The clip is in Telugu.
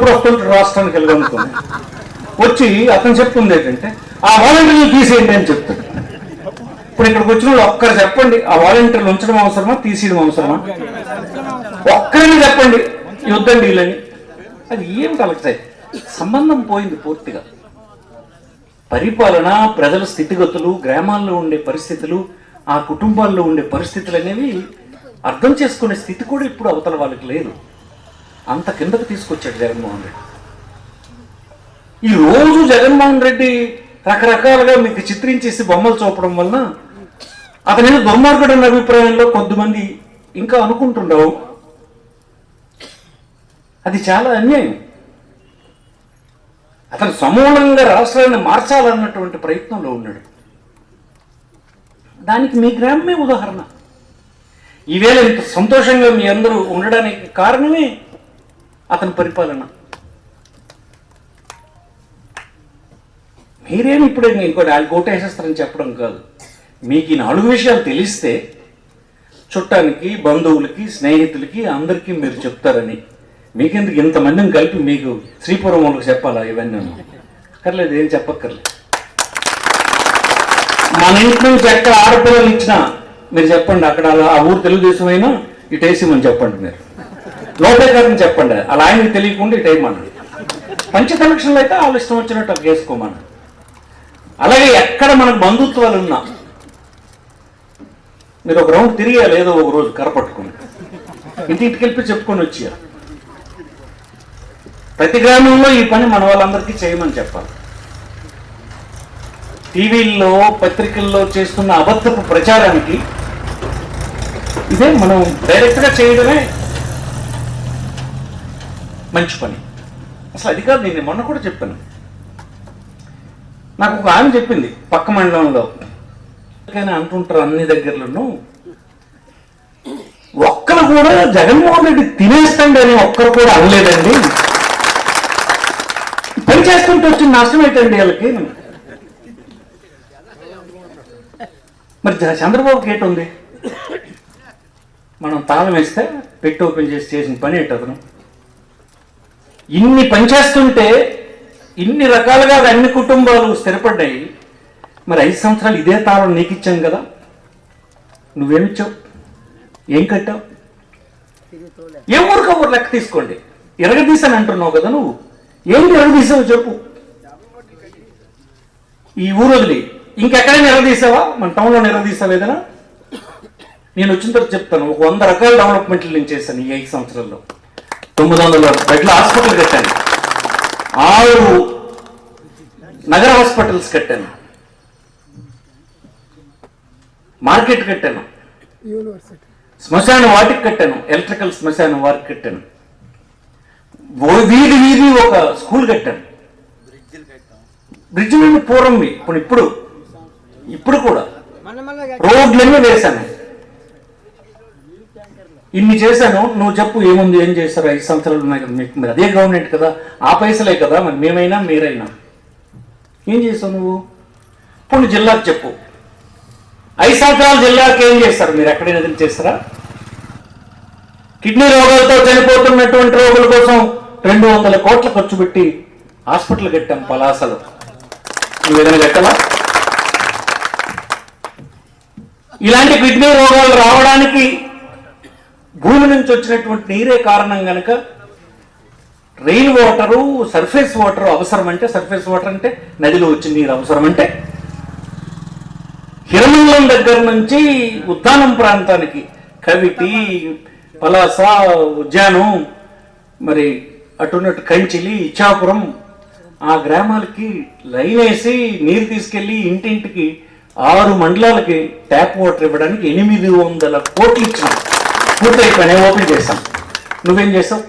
అప్పుడప్పుడు వస్తుంటాడు రాష్ట్రానికి వెళ్ళగలుగుతుంది వచ్చి అతను చెప్తుంది ఏంటంటే ఆ వాలంటీర్లు తీసేయండి అని చెప్తాడు. ఇప్పుడు ఇక్కడికి వచ్చిన వాళ్ళు ఒక్కరు చెప్పండి ఆ వాలంటీర్లు ఉంచడం అవసరమా తీసేయడం అవసరమా? ఒక్కరిని చెప్పండి యుద్ధం వీళ్ళని. అది ఏం కలుగుతాయి సంబంధం పోయింది పూర్తిగా. పరిపాలన ప్రజల స్థితిగతులు గ్రామాల్లో ఉండే పరిస్థితులు ఆ కుటుంబాల్లో ఉండే పరిస్థితులు అనేవి అర్థం చేసుకునే స్థితి కూడా ఇప్పుడు అవతల వాళ్ళకి లేదు. అంత కిందకు తీసుకొచ్చాడు జగన్మోహన్ రెడ్డి. ఈ రోజు జగన్మోహన్ రెడ్డి రకరకాలుగా మీకు చిత్రించేసి బొమ్మలు చూపడం వలన అతని దుర్మార్గుడు అన్న అభిప్రాయంలో కొద్దిమంది ఇంకా అనుకుంటుండవు. అది చాలా అన్యాయం. అతను సమూలంగా రాష్ట్రాన్ని మార్చాలన్నటువంటి ప్రయత్నంలో ఉన్నాడు. దానికి మీ గ్రామమే ఉదాహరణ. ఈవేళ ఇంత సంతోషంగా మీ అందరూ ఉండడానికి కారణమే అతని పరిపాలన. మీరేమి ఇప్పుడే ఇంకోటి వాళ్ళు కోటేసేస్తారని చెప్పడం కాదు. మీకు ఈ నాలుగు విషయాలు తెలిస్తే చుట్టానికి బంధువులకి స్నేహితులకి అందరికీ మీరు చెప్తారని. మీకెందుకు ఇంతమందిని కలిపి మీకు శ్రీపురం వాళ్ళకి చెప్పాలా ఇవన్నీ? అక్కర్లేదు ఏం చెప్పక్కర్లేదు. మన ఇంటి నుంచి ఎక్కడ ఆడపిల్లలు ఇచ్చినా మీరు చెప్పండి అక్కడ ఆ ఊరు తెలుగుదేశం అయినా ఇటు వేసిమని చెప్పండి మీరు. లోపల గారిని చెప్పండి. అలా ఆయనకి తెలియకుండా ఇటు వేయమనండి పంచ కనెక్షన్లు అయితే వాళ్ళు ఇష్టం వచ్చినట్టు అక్కడ అలాగే ఎక్కడ మనకు బంధుత్వాలు ఉన్నా మీరు ఒక రౌండ్ తిరిగా లేదో ఒక రోజు కరపట్టుకుని ఇంటికి వెళ్ళి చెప్పుకొని వచ్చారు ప్రతి గ్రామంలో ఈ పని మన వాళ్ళందరికీ చేయమని చెప్పాలి. టీవీల్లో పత్రికల్లో చేస్తున్న అబద్ధపు ప్రచారానికి ఇదే మనం డైరెక్ట్గా చేయడమే మంచి పని అసలు అది కాదు నేను మొన్న కూడా చెప్పాను. నాకు ఒక ఆమె చెప్పింది పక్క మండలంలో. కానీ అంటుంటారు అన్ని దగ్గరలోనూ ఒక్కరు కూడా జగన్మోహన్ రెడ్డి తినేస్తండి అని ఒక్కరు కూడా అనలేదండి. పని చేసుకుంటూ వచ్చిన నష్టం ఏంటండి వాళ్ళకి? మరి జ- చంద్రబాబుకి ఏంటుంది? మనం తాళం వేస్తే పెట్టి ఓపెన్ చేసి చేసిన పని ఏంటి అతను? ఇన్ని పని చేస్తుంటే ఇన్ని రకాలుగా అన్ని కుటుంబాలు స్థిరపడ్డాయి. మరి ఐదు సంవత్సరాలు ఇదే తాళం నీకు ఇచ్చాం కదా నువ్వేమిచ్చావు ఏం కట్టావు? ఏ ఊరికి ఊరు లెక్క తీసుకోండి. ఎరగదీసాను అంటున్నావు కదా నువ్వు. ఏం ఎరగదీసావు చెప్పు. ఈ ఊరు వదిలి. ఇంకెక్కడైనా ఎరగదీసావా? మన టౌన్లో ఎరగదీసావు ఏదైనా? నేను వచ్చిన తర్వాత చెప్తాను. ఒక వంద రకాల డెవలప్మెంట్లు నేను చేశాను ఈ ఐదు సంవత్సరాల్లో. తొమ్మిది వందల బెడ్ల హాస్పిటల్ కట్టాను. ఆరు నగర హాస్పిటల్స్ కట్టాను. మార్కెట్ కట్టాను. శ్మశాన వాటికి కట్టాను. ఎలక్ట్రికల్ శ్మశాన వాటికి కట్టాను. వీధి వీధి ఒక స్కూల్ కట్టాను. బ్రిడ్జ్ పూర్వం ఇప్పుడు ఇప్పుడు ఇప్పుడు కూడా రోడ్లన్నీ వేశాను. ఇన్ని చేశాను నువ్వు చెప్పు ఏముంది ఏం చేస్తారు ఐదు సంవత్సరాలు ఉన్నాయి కదా మీకు. అదే గవర్నమెంట్ కదా ఆ పైసలే కదా మరి మేమైనా మీరైనా. ఏం చేసావు నువ్వు? ఇప్పుడు జిల్లాకు చెప్పు. ఐదు సంవత్సరాలు జిల్లాకి ఏం చేస్తారు? మీరు ఎక్కడైనా ఏదైనా చేస్తారా? కిడ్నీ రోగాలతో చనిపోతున్నటువంటి రోగుల కోసం రెండు వందల కోట్ల ఖర్చు పెట్టి హాస్పిటల్ కట్టాం పలాసలో. నువ్వు ఏదైనా కట్టవా? ఇలాంటి కిడ్నీ రోగాలు రావడానికి భూమి నుంచి వచ్చినటువంటి నీరే కారణం కనుక రెయిన్ వాటరు సర్ఫేస్ వాటర్ అవసరం అంటే సర్ఫేస్ వాటర్ అంటే నదిలో వచ్చిన నీరు అవసరం అంటే హిరమంగళం దగ్గర నుంచి ఉద్దానం ప్రాంతానికి కవిటి పలాస ఉద్యానం మరి అటున్నట్టు కంచిలి ఇచ్చాపురం ఆ గ్రామాలకి లైన్ వేసి నీరు తీసుకెళ్ళి ఇంటింటికి ఆరు మండలాలకి ట్యాప్ వాటర్ ఇవ్వడానికి ఎనిమిది వందల కోట్లు ముద్ర ఇక్కడనే ఓపెన్ చేస్తాం. నువ్వేం చేస్తావు?